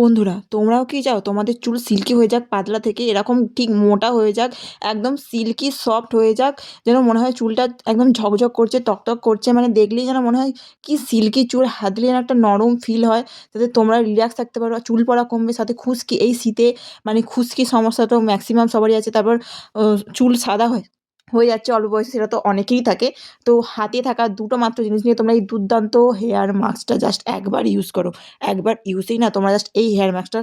বন্ধুরা, তোমরাও কি চাও? তোমাদের চুল সিল্কি হয়ে যাক, পাতলা থেকে এরকম ঠিক মোটা হয়ে যাক, একদম সিল্কি সফট হয়ে যাক, যেন মনে হয় চুলটা একদম ঝকঝক করছে তকতক করছে মানে দেখলেই যেন মনে হয় কি সিল্কি চুল, হাত দিলে একটা নরম ফিল হয়, যাতে তোমরা রিল্যাক্স থাকতে পারো চুল পড়া কমবে, সাথে খুশকি, এই শীতে মানে খুশকি সমস্যা তো ম্যাক্সিমাম সবারই আছে, তারপর চুল সাদা হয়। হয়ে যাচ্ছে অল্প বয়সে সেটা তো অনেকেই থাকে। তো হাতে থাকা দুটো মাত্র জিনিস নিয়ে তোমরা এই দুর্দান্ত হেয়ার মাস্কটা জাস্ট একবার ইউজ করো। একবার ইউজেই না, তোমরা জাস্ট এই হেয়ার মাস্কটা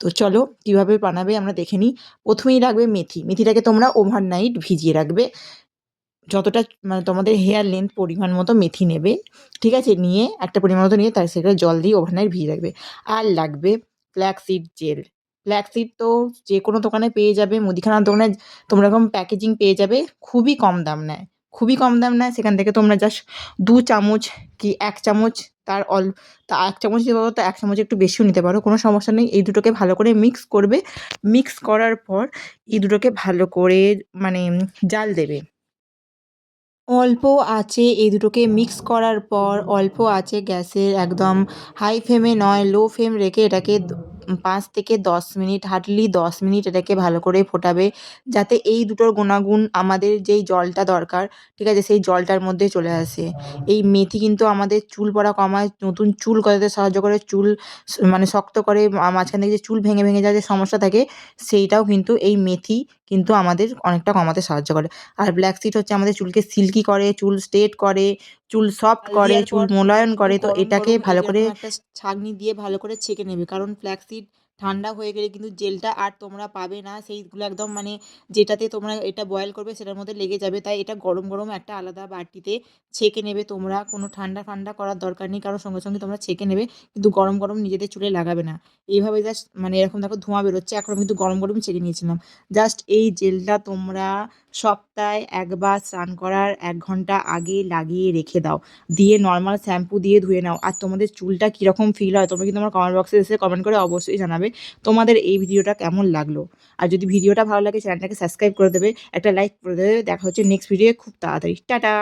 তো চলো, কীভাবে বানাবে আমরা দেখে নিই। প্রথমেই রাখবে মেথি। মেথিটাকে তোমরা ওভারনাইট ভিজিয়ে রাখবে। যতটা মানে তোমাদের হেয়ার লেন্থ পরিমাণ মতো মেথি নেবে, ঠিক আছে? নিয়ে একটা পরিমাণ মতো নিয়ে তার সেটা জল দিয়ে ওভারনাইট ভিজিয়ে রাখবে। আর লাগবে ফ্ল্যাক্সিড জেল ফ্ল্যাক্সিড তো যে কোনো দোকানে পেয়ে যাবে, মুদিখানার দোকানে তোমরা এরকম প্যাকেজিং পেয়ে যাবে, খুবই কম দাম নেয়। খুবই কম দাম নেয়, সেখান থেকে তোমরা জাস্ট দু চামচ কি এক চামচ তার অল, তা এক চামচ দিতে পারো তো এক চামচ একটু বেশিও নিতে পারো, কোনো সমস্যা নেই। এই দুটোকে ভালো করে মিক্স করবে। মিক্স করার পর এই দুটোকে ভালো করে মানে জাল দেবে। অল্প আছে এই দুটোকে মিক্স করার পর অল্প আছে গ্যাসের একদম হাই ফ্লেমে নয় লো ফ্লেম রেখে এটাকে পাঁচ থেকে দশ মিনিট হার্ডলি দশ মিনিট এটাকে ভালো করে ফোটাবে যাতে এই দুটোর গুণাগুণ আমাদের যেই জলটা দরকার ঠিক আছে সেই জলটার মধ্যে চলে আসে। এই মেথি কিন্তু আমাদের চুল পড়া কমায় নতুন চুল গজাতে সাহায্য করে চুল মানে শক্ত করে মাঝখান থেকে যে চুল ভেঙে ভেঙে যায় যে সমস্যা থাকে সেইটাও কিন্তু এই মেথি কিন্তু আমাদের অনেকটা কমাতে সাহায্য করে। আর ব্ল্যাক সিড হচ্ছে আমাদের চুলকে সিল্কি করে চুল স্ট্রেট করে চুল সফট করে চুল মোলায়ন করে তো এটাকে ভালো করে একটা ছাঁকনি দিয়ে ভালো করে ছেঁকে নেবে। কারণ ফ্ল্যাক্সিড need ঠান্ডা হয়ে গেলে কিন্তু জেলটা আর তোমরা পাবে না। সেইগুলো একদম মানে যেটাতে তোমরা এটা বয়েল করবে সেটার মধ্যে লেগে যাবে। তাই এটা গরম গরম একটা আলাদা বাটিতে ছেঁকে নেবে তোমরা। কোনো ঠান্ডা ঠান্ডা করার দরকার নেই। কারণ সঙ্গে সঙ্গে তোমরা ছেঁকে নেবে। কিন্তু গরম গরম নিজেদের চুলে লাগাবে না। এইভাবে জাস্ট মানে এরকম দেখো ধোঁয়া বেরোচ্ছে। এখন কিন্তু গরম গরম ছেঁকে নিয়েছিলাম। জাস্ট এই জেলটা তোমরা সপ্তাহে একবার স্নান করার এক ঘণ্টা আগে লাগিয়ে রেখে দাও। দিয়ে নর্মাল শ্যাম্পু দিয়ে ধুয়ে নাও। আর তোমাদের চুলটা কীরকম ফিল হয় তোমরা কিন্তু আমার কমেন্ট বক্সে এসে কমেন্ট করে অবশ্যই জানাবে। তোমাদের এই ভিডিওটা কেমন লাগল। আর যদি ভিডিওটা ভালো লাগে, চ্যানেলটাকে সাবস্ক্রাইব করে দেবে, একটা লাইক করে দেবে। দেখা হচ্ছে নেক্সট ভিডিও খুব তাড়াতাড়ি। টাটা!